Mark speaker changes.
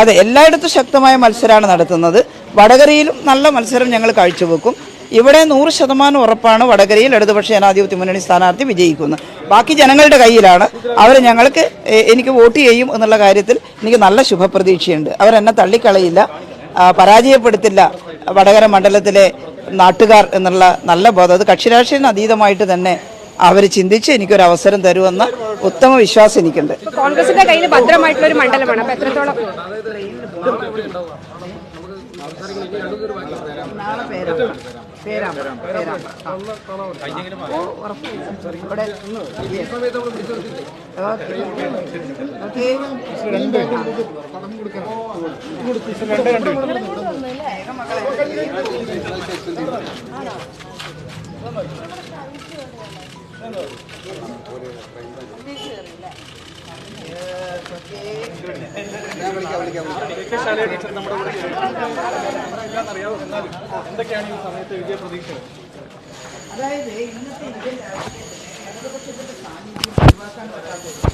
Speaker 1: അതെ എല്ലായിടത്തും ശക്തമായ മത്സരമാണ് നടത്തുന്നത്. വടകരയിലും നല്ല മത്സരം ഞങ്ങൾ കാഴ്ചവെക്കും. ഇവിടെ നൂറ് ശതമാനം ഉറപ്പാണ് വടകരയിൽ. ഇടതുപക്ഷ ജനാധിപത്യ മുന്നണി സ്ഥാനാർത്ഥി വിജയിക്കുന്നത് ബാക്കി ജനങ്ങളുടെ കയ്യിലാണ്. അവർ ഞങ്ങൾക്ക് എനിക്ക് വോട്ട് ചെയ്യും എന്നുള്ള കാര്യത്തിൽ എനിക്ക് നല്ല ശുഭപ്രതീക്ഷയുണ്ട്. അവരെന്നെ തള്ളിക്കളയില്ല. പരാജയപ്പെടുത്തില്ല വടകര മണ്ഡലത്തിലെ നാട്ടുകാർ എന്നുള്ള നല്ല ബോധം. അത് കക്ഷിരാഷ്ട്രീയത്തിന് അതീതമായിട്ട് തന്നെ അവർ ചിന്തിച്ച് എനിക്കൊരു അവസരം തരുമെന്ന ഉത്തമ വിശ്വാസം എനിക്കുണ്ട്.
Speaker 2: കോൺഗ്രസിന്റെ കയ്യിൽ ഭദ്രമായിട്ടുള്ള ഒരു മണ്ഡലമാണ്. അപ്പൊ എത്രത്തോളം
Speaker 1: അതായത് ഇന്നത്തെ ഇന്ത്യൻ രാഷ്ട്രീയത്തിൽ ഇടതുപക്ഷത്തിന്റെ സാന്നിധ്യം ഒഴിവാക്കാൻ പറ്റാത്ത